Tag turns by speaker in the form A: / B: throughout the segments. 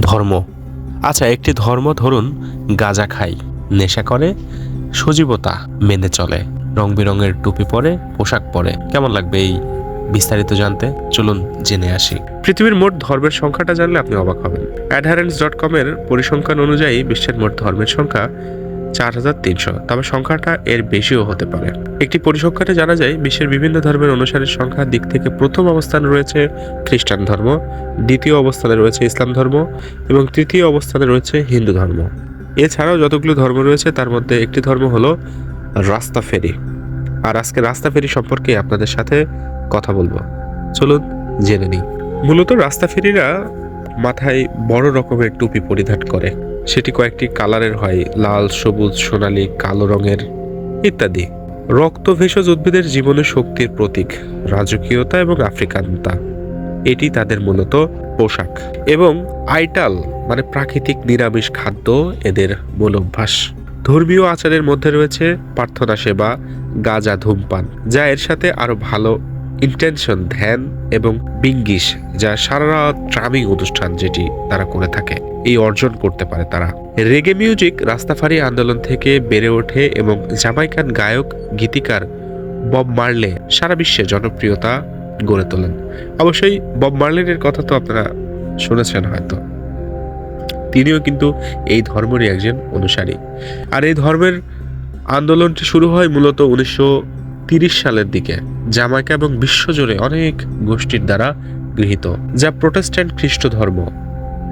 A: ধর্ম। আচ্ছা একটি ধর্ম ধরুন গাঁজা খায় নেশা করে, সজীবতা মেনে চলে। রং বেরঙের টুপি পরে, পোশাক পরে। কেমন লাগবে এই বিস্তারিত জানতে? চলুন জেনে আসি। পৃথিবীর মোট ধর্মের সংখ্যাটা জানলে আপনি অবাক হবেন। অ্যাডহারেন্স ডট কমের পরিসংখ্যান অনুযায়ী বিশ্বের মোট ধর্মের সংখ্যা চার হাজার তিনশো। তবে সংখ্যাটা এর বেশিও হতে পারে। একটি পরিসংখ্যানে জানা যায়, বিশ্বের বিভিন্ন ধর্মের অনুসারীর সংখ্যার দিক থেকে প্রথম অবস্থানে রয়েছে খ্রিস্টান ধর্ম, দ্বিতীয় অবস্থানে রয়েছে ইসলাম ধর্ম, এবং তৃতীয় অবস্থানে রয়েছে হিন্দু ধর্ম। এছাড়াও যতগুলো ধর্ম রয়েছে, তার মধ্যে একটি ধর্ম হলো রাস্তা ফেরি আর আজকে রাস্তা ফেরি সম্পর্কে আপনাদের সাথে কথা বলব। চলুন জেনে নিই। মূলত রাস্তা ফেরিরা মাথায় বড় রকমের টুপি পরিধান করে। সেটি কয়েকটি কালারের হয়, লাল, সবুজ, সোনালী, কালো রঙের ইত্যাদি। রক্ত ভেষজ উদ্ভিদের জীবনে শক্তির প্রতীক, রাজকীয়তা এবং আফ্রিকানতা। এটি তাদের মূলত পোশাক এবং আইটাল মানে প্রাকৃতিক নিরামিষ খাদ্য, এদের মূল অভ্যাস। ধর্মীয় আচারের মধ্যে রয়েছে প্রার্থনা সেবা, গাজা ধূমপান, যা এর সাথে আরও ভালো ইন্টেনশন, ধ্যান এবং বিঙ্গিস যা সারা রাত ট্রামিং অনুষ্ঠান যেটি তারা করে থাকে, এই অর্জন করতে পারে তারা। রেগে মিউজিক, রাস্তাফারি আন্দোলন থেকে বেড়ে ওঠে এবং জামাইকান গায়ক, গীতিকার বব মার্লে সারা বিশ্বে জনপ্রিয়তা গড়ে তোলেন। অবশ্যই বব মার্লেনের কথা তো আপনারা শুনেছেন হয়তো। তিনিও কিন্তু এই ধর্মেরই একজন অনুসারী। আর এই ধর্মের আন্দোলনটি শুরু হয় মূলত উনিশশো সালের দিকে জামাইকা এবং বিশ্বজুড়ে অনেক গোষ্ঠীর দ্বারা গৃহীত, যা প্রোটেস্ট্যান্ট খ্রিস্ট ধর্ম।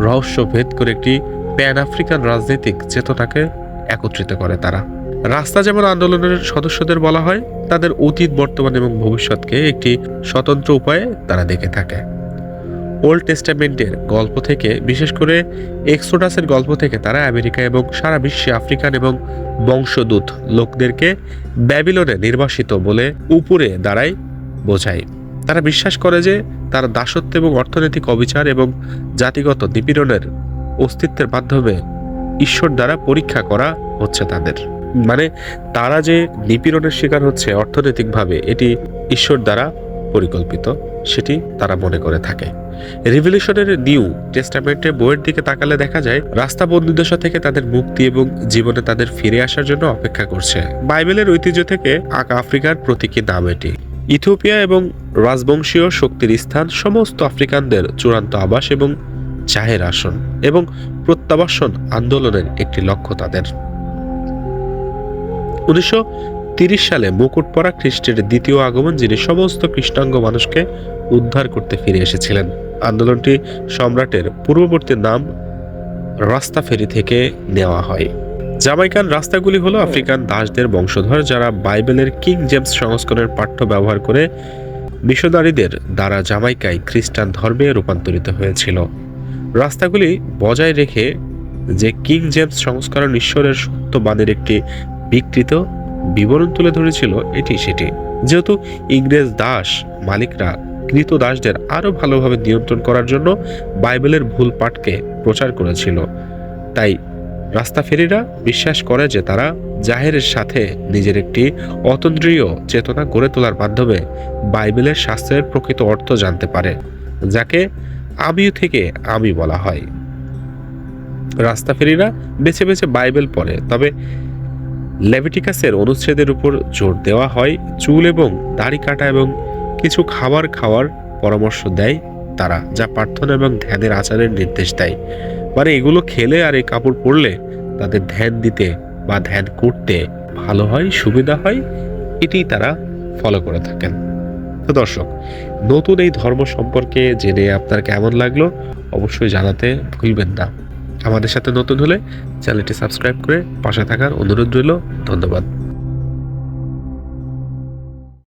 A: রহস্য ভেদ করে একটি প্যান আফ্রিকান রাজনৈতিক চেতনাকে একত্রিত করে তারা। রাস্তা যেমন আন্দোলনের সদস্যদের বলা হয়, তাদের অতীত, বর্তমান এবং ভবিষ্যৎকে একটি স্বতন্ত্র উপায়ে তারা দেখে থাকে। ওল্ড টেস্টামেন্টের গল্প থেকে, বিশেষ করে এক্সোডাসের গল্প থেকে তারা আমেরিকা এবং সারা বিশ্বে আফ্রিকান এবং বংশদূত লোকদেরকে ব্যাবিলনে নির্বাসিত বলে উপরে দাঁড়ায় বোঝায়। তারা বিশ্বাস করে যে তারা দাসত্ব এবং অর্থনৈতিক অবিচার এবং জাতিগত নিপীড়নের অস্তিত্বের মাধ্যমে ঈশ্বর দ্বারা পরীক্ষা করা হচ্ছে তাদের। মানে তারা যে নিপীড়নের শিকার হচ্ছে অর্থনৈতিকভাবে, এটি ঈশ্বর দ্বারা পরিকল্পিত, সেটি তারা মনে করে থাকে। রিভলিউশনের নিউ টেস্টামেন্টে বইয়ের দিকে তাকালে দেখা যায়, রাস্তা বন্দিদশা থেকে তাদের মুক্তি এবং জীবনে তাদের ফিরে আসার জন্য অপেক্ষা করছে। বাইবেলের ঐতিহ্য থেকে আঁকা আফ্রিকার প্রতীকী নাম এটি। ইথিওপিয়া এবং রাজবংশীয় শক্তির স্থান সমস্ত আফ্রিকানদের চূড়ান্ত আবাস এবং চাহের আসন এবং প্রত্যাবাসন আন্দোলনের একটি লক্ষ্য তাদের। উনিশশো তিরিশ সালে মুকুট পরা খ্রিস্টের দ্বিতীয় আগমন যিনি সমস্ত কৃষ্ণাঙ্গ মানুষকে উদ্ধার করতে ফিরে এসেছিলেন। আন্দোলনটি সম্রাটের পূর্ববর্তী নাম রাস্তা ফেরি থেকে নেওয়া হয়। জামাইকান রাস্তাগুলি হলো আফ্রিকান দাসদের বংশধর যারা বাইবেলের কিং জেমস সংস্করণের পাঠ্য ব্যবহার করে মিশনারিদের দ্বারা জামাইকায় খ্রিস্টান ধর্মে রূপান্তরিত হয়েছিল। রাস্তাগুলি বজায় রেখে যে কিং জেমস সংস্করণ ঈশ্বরের সত্যবাণীর একটি বিকৃত বিবরণ তুলে ধরেছিল এটি সেটি। যেহেতু ইংরেজ দাস, মালিকরা কৃত দাসদের আরও ভালোভাবে নিয়ন্ত্রণ করার জন্য বাইবেলের ভুল পাঠকে প্রচার করেছিল। তাই রাস্তাফেরিরা বিশ্বাস করে যে তারা জাহেরের সাথে নিজের একটি অতন্ত্রীয় চেতনা গড়ে তোলার মাধ্যমে বাইবেলের শাস্ত্রের প্রকৃত অর্থ জানতে পারে, যাকে আমিও থেকে আমি বলা হয়। রাস্তাফেরিরা বেছে বেছে বাইবেল পড়ে, তবে লেভিটিকাসের অনুচ্ছেদের উপর জোর দেওয়া হয়, চুল এবং দাড়ি কাটা এবং কিছু খাবার খাওয়ার পরামর্শ দেয় তারা, যা প্রার্থনা এবং ধ্যানের আচারের নির্দেশ দেয়। মানে এগুলো খেলে আর এই কাপড় পরলে তাদের ধ্যান দিতে বা ধ্যান করতে ভালো হয়, সুবিধা হয় এটি তারা ফলো করে থাকেন। তো দর্শক, নতুন এই ধর্ম সম্পর্কে জেনে আপনার কেমন লাগল? অবশ্যই জানাতে ভুলবেন না। আমাদের সাথে নতুন হলে চ্যানেলটি সাবস্ক্রাইব করে পাশে থাকার অনুরোধ রইল। ধন্যবাদ।